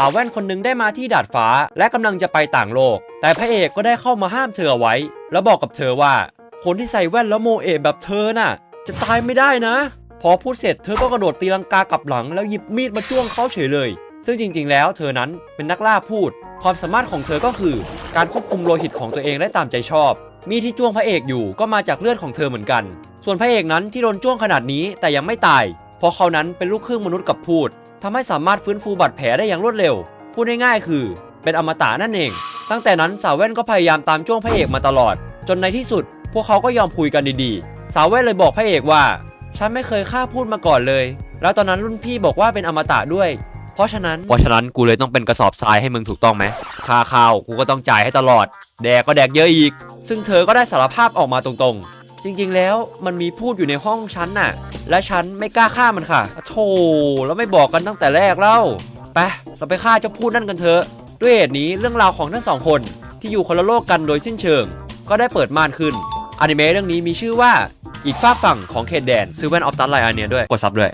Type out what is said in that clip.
สาวแว่นคนหนึงได้มาที่ดาดฟ้า และกำลังจะไปต่างโลก แต่พระเอกก็ได้เข้ามาห้ามเธอเอาไว้ แล้วบอกกับเธอว่า คนที่ใส่แว่นแล้วโมเอะแบบเธอน่ะ จะตายไม่ได้นะ พอพูดเสร็จเธอก็กระโดดตีลังกากลับหลังแล้วหยิบมีดมาจ้วงเขาเฉยเลย ซึ่งจริง ๆ แล้ว เธอนั้นเป็นนักล่าพูด ความสามารถของเธอก็คือ การควบคุมโลหิตของตัวเองได้ตามใจชอบ มีที่จ้วงพระเอกอยู่ก็มาจากเลือดของเธอเหมือนกัน ส่วนพระเอกนั้นที่โดนจ้วงขนาดนี้แต่ยังไม่ตาย เพราะเขานั้นเป็นลูกครึ่งมนุษย์กับพูดทำให้สามารถฟื้นฟูบาดแผลได้อย่างรวดเร็ว พูดง่ายๆคือ เป็นอมตะนั่นเอง ตั้งแต่นั้นสาวแว่นก็พยายามตามจ้วงพระเอกมาตลอด จนในที่สุด พวกเขาก็ยอมคุยกันดีๆ สาวแว่นเลยบอกพระเอกว่า ฉันไม่เคยฆ่าพูดมาก่อนเลย แล้วตอนนั้นรุ่นพี่บอกว่าเป็นอมตะด้วย เพราะฉะนั้น เพราะฉะนั้นกูเลยต้องเป็นกระสอบทรายให้มึงถูกต้องไหมค่าข้าวกูก็ต้องจ่ายให้ตลอด แดกก็แดกเยอะอีก ซึ่งเธอก็ได้สารภาพออกมาตรงๆ ริงๆแล้วมันมีพูดอยู่ในห้องฉันน่ะ และฉันไม่กล้าฆ่ามันค่ะโธ่แล้วไม่บอกกันตั้งแต่แรกเล่าไปเราไปฆ่าเจ้าพูดนั่นกันเถอะ ด้วยเหตุนี้เรื่องราวของทั้งสองคนที่อยู่คนละโลกกันโดยสิ้นเชิง ก็ได้เปิดม่านขึ้นอนิเมะเรื่องนี้มีชื่อว่าอีกฝากฝั่งของเขตแดนซื้อแว่นออฟตันไลน์อันเนี้ยด้วยกดซับด้วย